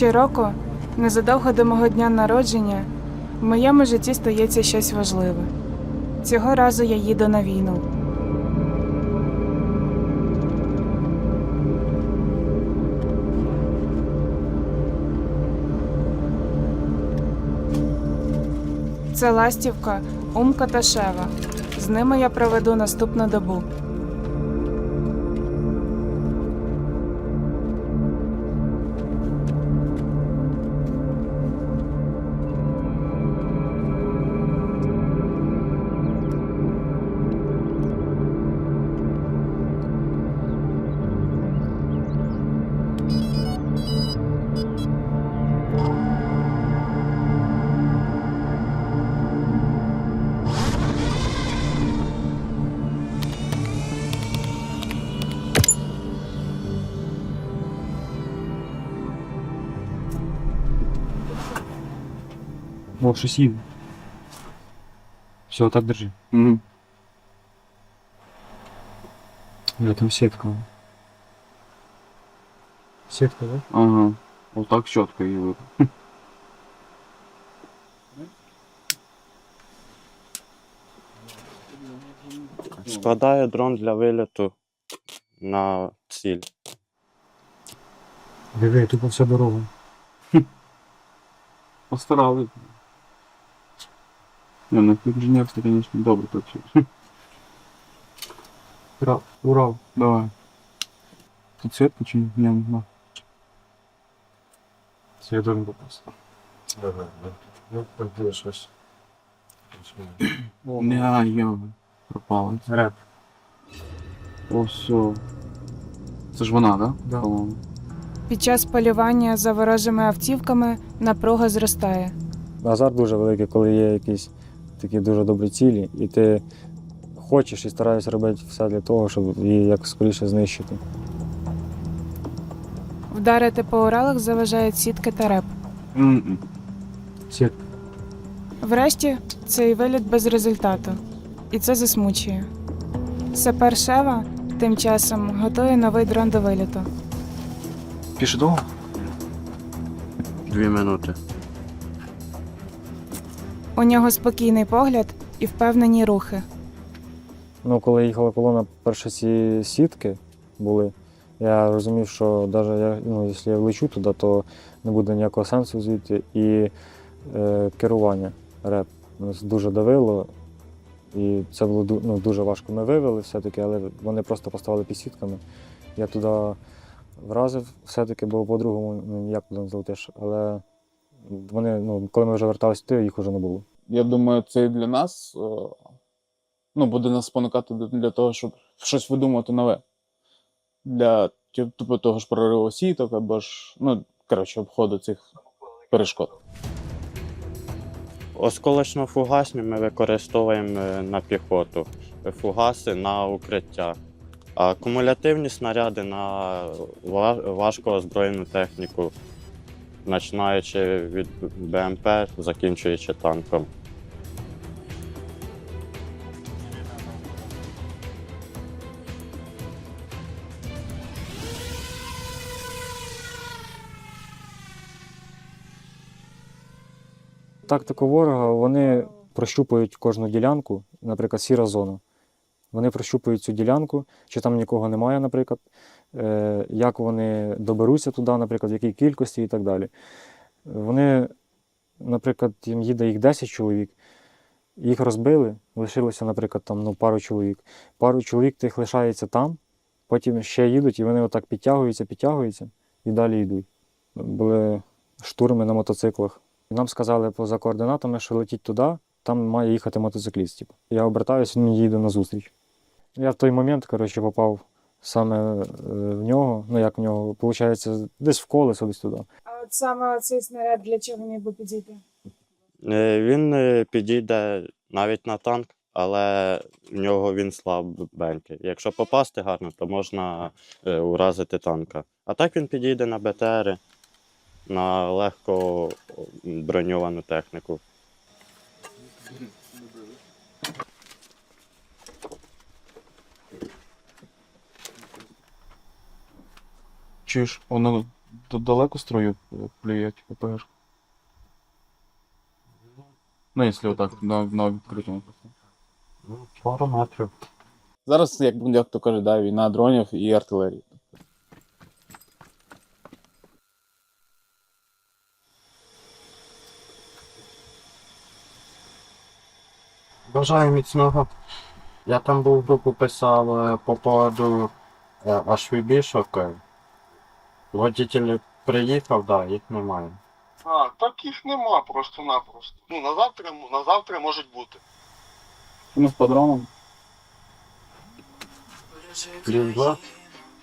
Щороку, незадовго до мого дня народження, в моєму житті стається щось важливе. Цього разу я їду на війну. Це Ластівка, Умка та Шева. З ними я проведу наступну добу. О, щось їде. Все, так держи. Угу. Я там сетка. Сетка, да? Ага. Отак чітко її випав. Складаю дрон для виліту на ціль. Диви, тупо вся дорога. Постарали. Не, ну інженерство, звісно, добре так все. Урал. Урал. Давай. Тут сетка чи ні? Ні, нема. Це я должен попасти. Ну, так щось. Не, я пропала. Реп. О, все. Це ж вона, да? Да. По-моєму. Під час полювання за ворожими автівками напруга зростає. Азарт дуже великий, коли є якісь такі дуже добрі цілі, і ти хочеш і стараєшся робити все для того, щоб її як скоріше знищити. Вдарити по Уралах заважають сітки та реп. Сетка. Врешті цей виліт без результату, і це засмучує. Сапер Шева тим часом готує новий дрон до виліту. Піше довго? Дві минути. У нього спокійний погляд і впевнені рухи. Ну, коли їхала колона, перші ці сітки були, я розумів, що навіть ну, якщо я влечу туди, то не буде ніякого сенсу звідти. І е, керування реп нас дуже давило. І це було ну, дуже важко. Ми вивели все-таки, але вони просто поставили під сітками. Я туди вразив все-таки, бо по-другому ну, ніяк туди не залетиш. Але вони, ну, коли ми вже верталися туди, їх вже не було. Я думаю, це і для нас е, ну, буде нас спонукати для того, щоб щось видумати нове. Для типу, того ж прориву сіток або ж, ну, коротше, обходу цих перешкод. Осколочно-фугасні ми використовуємо е, на піхоту, фугаси на укриття, а кумулятивні снаряди на ва- важко озброєну техніку, починаючи від БМП, закінчуючи танком. Тактику ворога вони прощупують кожну ділянку, наприклад, сіра зона. Вони прощупують цю ділянку, чи там нікого немає, наприклад, е, як вони доберуться туди, наприклад, в якій кількості і так далі. Вони, наприклад, їм їде їх 10 чоловік, їх розбили, лишилося, наприклад, там, ну, пару чоловік. Пару чоловік тих лишається там, потім ще їдуть, і вони отак підтягуються, підтягуються і далі йдуть. Були штурми на мотоциклах. Нам сказали поза координатами, що летіть туди, там має їхати мотоцикліст. Типу. Я обертаюся, він їде на зустріч. Я в той момент, коротше, попав саме е, в нього. Ну як в нього, виходить, десь в колесо, десь туди. А от саме цей снаряд для чого міг би підійти? Е, Він е, підійде навіть на танк, але в нього він слабенький. Якщо попасти гарно, то можна уразити танка. А так він підійде на БТРи, на легко броньовану техніку. Чуєш, воно Тут далеко строю плюють ППшку. Ну, якщо отак на, на відкритому. Ну, пару метрів. Зараз, як, як то каже, да, війна дронів і артилерії. Бажаю міцного. Я там був групу писав е, по поводу е, HVB-шок. Водитель приїхав, да, їх немає. А, так їх нема просто-напросто. Ну, на завтра, на завтра можуть бути. Ну, з подроном. Плюс два.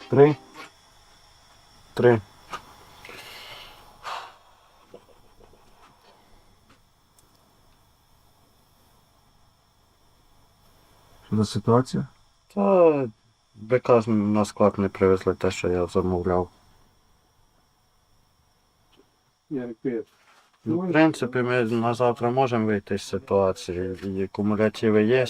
Три. Три. Що за ситуація? Та БК на склад не привезли те, що я замовляв. Ну, в принципі, ми на завтра можемо вийти з ситуації. І кумулятиви є,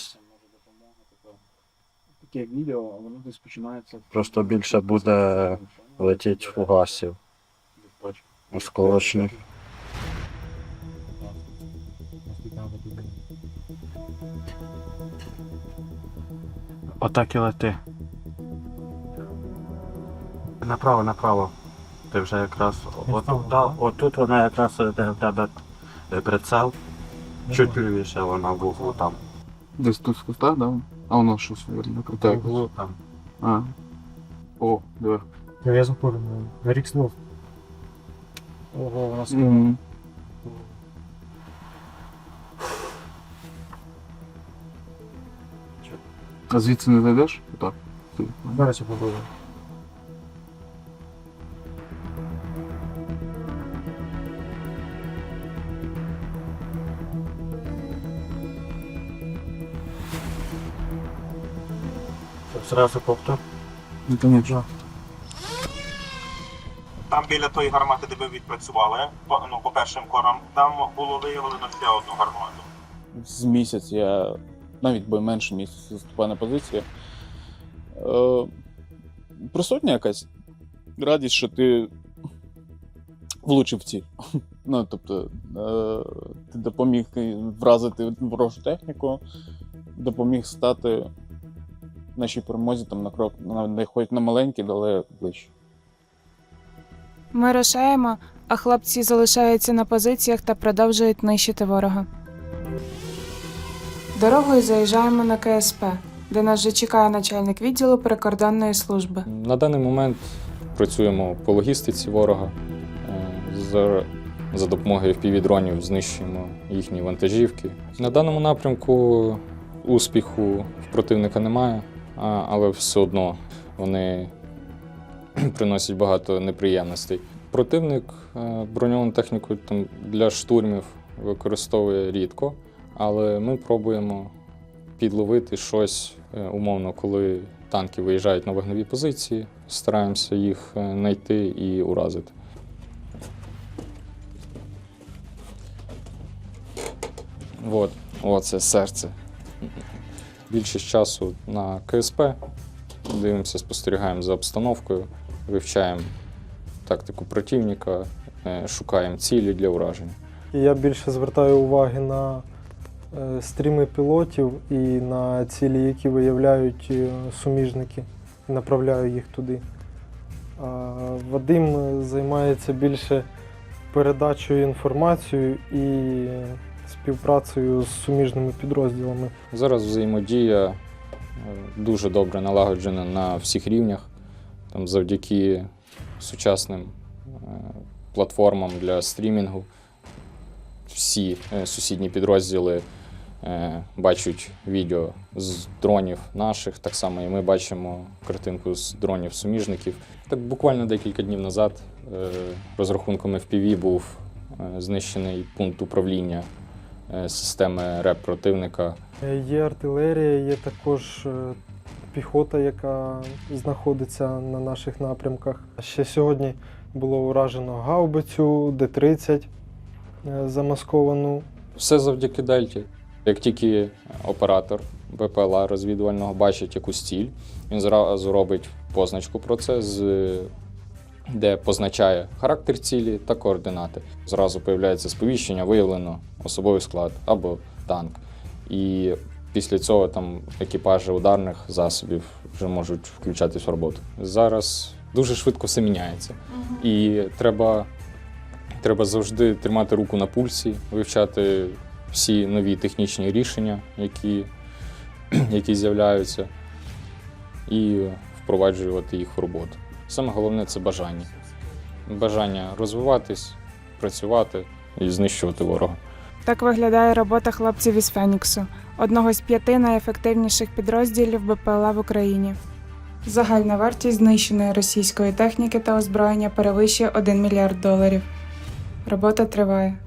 Таке відео, а воно десь починається. просто більше буде летіть фугасів осколочних. Отак і лети. Направо, направо. Ти вже якраз отут, да, отут вона якраз де в тебе е, прицел. Чуть лівіше вона в углу там. Десь тут в кустах, да? А воно щось круте. В углу там. А. О, диви. Я заходив на рік снов. Ого, у нас Мгм. А звідси не зайдеш? Так. зараз я попробую. Зразу повтор. Ну, конечно. Там біля тої гармати, де ви відпрацювали, по, ну, по першим корам, там було виявлено ще одну гармату. з місяць я навіть би менше місяця заступаю на позиції. Е, присутня якась радість, що ти влучив ціль. Ну, тобто, е, ти допоміг вразити ворожу техніку, допоміг стати нашій перемозі там на крок, на, на, хоч на маленький, але ближче. Ми рушаємо, а хлопці залишаються на позиціях та продовжують нищити ворога. Дорогою заїжджаємо на КСП, де нас вже чекає начальник відділу прикордонної служби. На даний момент працюємо по логістиці ворога. Е, За, за допомогою FPV-дронів знищуємо їхні вантажівки. На даному напрямку успіху в противника немає, але все одно вони приносять багато неприємностей. Противник е, броньовану техніку там, для штурмів використовує рідко, але ми пробуємо підловити щось е, умовно, коли танки виїжджають на вогневі позиції, стараємося їх е, знайти і уразити. От, оце серце. Більшість часу на КСП. Дивимося, спостерігаємо за обстановкою, вивчаємо тактику противника, е, шукаємо цілі для ураження. Я більше звертаю уваги на е, стріми пілотів і на цілі, які виявляють е, суміжники, направляю їх туди. Вадим займається більше передачею інформації і співпрацею з суміжними підрозділами. Зараз взаємодія е, дуже добре налагоджена на всіх рівнях. Там завдяки сучасним е, платформам для стрімінгу всі е, сусідні підрозділи бачать відео з дронів наших, так само і ми бачимо картинку з дронів суміжників. Так буквально декілька днів назад е, розрахунком FPV був знищений пункт управління системи РЕП противника. Е, Є артилерія, є також е, піхота, яка знаходиться на наших напрямках. Ще сьогодні було уражено гаубицю Д-30 е, замасковану. Все завдяки Дельті. Як тільки оператор БПЛА розвідувального бачить якусь ціль, він зразу робить позначку про це з де позначає характер цілі та координати. Зразу появляється сповіщення, виявлено особовий склад або танк. І після цього там екіпажі ударних засобів вже можуть включатись в роботу. Зараз дуже швидко все міняється. І треба, треба завжди тримати руку на пульсі, вивчати всі нові технічні рішення, які, які з'являються, і впроваджувати їх в роботу. Саме головне це бажання. Бажання розвиватись, працювати і знищувати ворога. Так виглядає робота хлопців із Феніксу, одного з п'яти найефективніших підрозділів БПЛА в Україні. Загальна вартість знищеної російської техніки та озброєння перевищує 1 мільярд доларів. Робота триває.